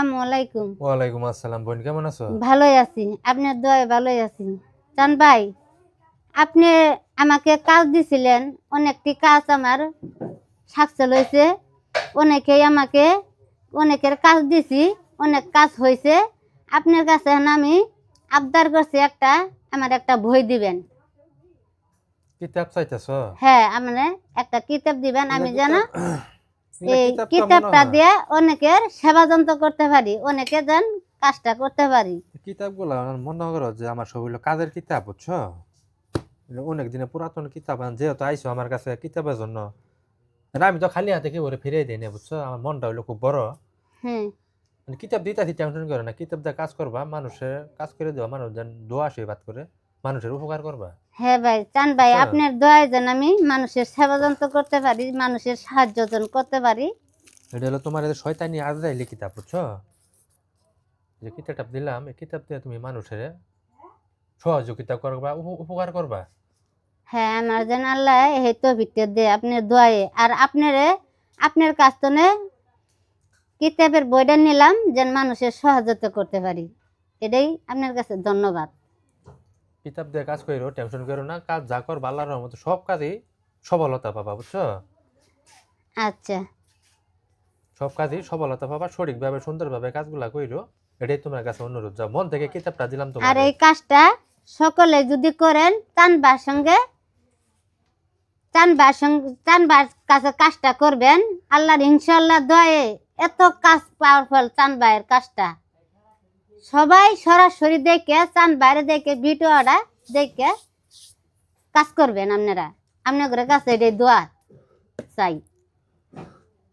আসসালামু আলাইকুম। ওয়ালাইকুম আসসালাম বোন কেমন আছো? ভালোই আছি আপনার দয় ভালোই আছি। চান ভাই আপনি আমাকে কাজ দিছিলেন অনেকটি কাজ আমার সাকসেল হয়েছে অনেকেই আমাকে অনেকের কাজ দিছি অনেক কাজ হয়েছে। আপনার কাছে আমি আবদার করছি একটা আমার একটা বই দিবেন। কিতাব চাইতেছো? হ্যাঁ মানে একটা কিতাব দিবেন আমি এগুলা এই কিতাব কিতাবটা দিয়ে অনেকের সেবা যন্ত্র করতে পারি অনেকে যেন কাজটা করতে পারি। কিতাবগুলা মনে করো যে আমার সব কাজের কিতাব বুঝছ? অনেক দিনে পুরাতন কিতাব যেহেতু আইসো আমার কাছে কিতাবের জন্য আমি তো খালি হাতে কি করে ফিরিয়ে দিই না বুঝছ? আমার মনটা হইল খুব বড়। হ্যাঁ। মানে কিতাব দিতে টেনশন করে না কিতাব দিয়ে কাজ করবা মানুষের কাজ করে দেওয়া মানুষ যেন দোয়া আশীর্বাদ করে মানুষের উপকার করবা। হ্যাঁ ভাই চান ভাই আচ্ছা। আপনার দয়ায় যেন আমি মানুষের সেবা যন্ত্র করতে পারি মানুষের সাহায্য যেন করতে পারি। এটা হলো তোমার যে শয়তানি আজরাইলি কিতাব বুঝছ? যে কিতাবটা দিলাম এই কিতাব দিয়ে তুমি মানুষের সহযোগিতা করবা উপ- উপকার করবা। হ্যাঁ আমার যেন আল্লাহ এই তো ভিতর দে আপনার দোয়ায়ে। আর আপনারে আপনার কাছ থেকে কিতাবের বইটা নিলাম যেন মানুষের সহযোগিতা করতে পারি। এটাই আপনার কাছে ধন্যবাদ। কিতাব দিয়ে কাজ করো টেনশন করো না কাজ যা করবা আল্লাহর রহমতে সব কাজেই সফলতা পাবা বুঝছ? আচ্ছা। সব কাজই সফলতা পাবা সঠিকভাবে সুন্দরভাবে কাজগুলা কইরো এটাই তোমার কাছে অনুরোধ। যাও মন থেকে কিতাবটা দিলাম আর তোমার এই কাজটা সকলে যদি করেন চানবার সঙ্গে চানবার সঙ্গে চানবার কাছে কাজটা করবেন। আল্লাহর ইনশাল্লাহ দয়ে এত কাজ পাওয়ার ফল চানবাইয়ের কাজটা। সবাই সরাসরি দেখে চান বাইরে দেখে ভিডিওটা দেখে কাজ করবেন আপনারা। আপনাদের কাছে এটাই দোয়া চাই।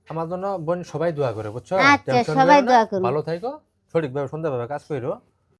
আমার জন্য বোন সবাই দোয়া করে বুঝছ? আচ্ছা, সবাই দোয়া করুন। ভালো থাকো সঠিকভাবে সুন্দরভাবে কাজ করো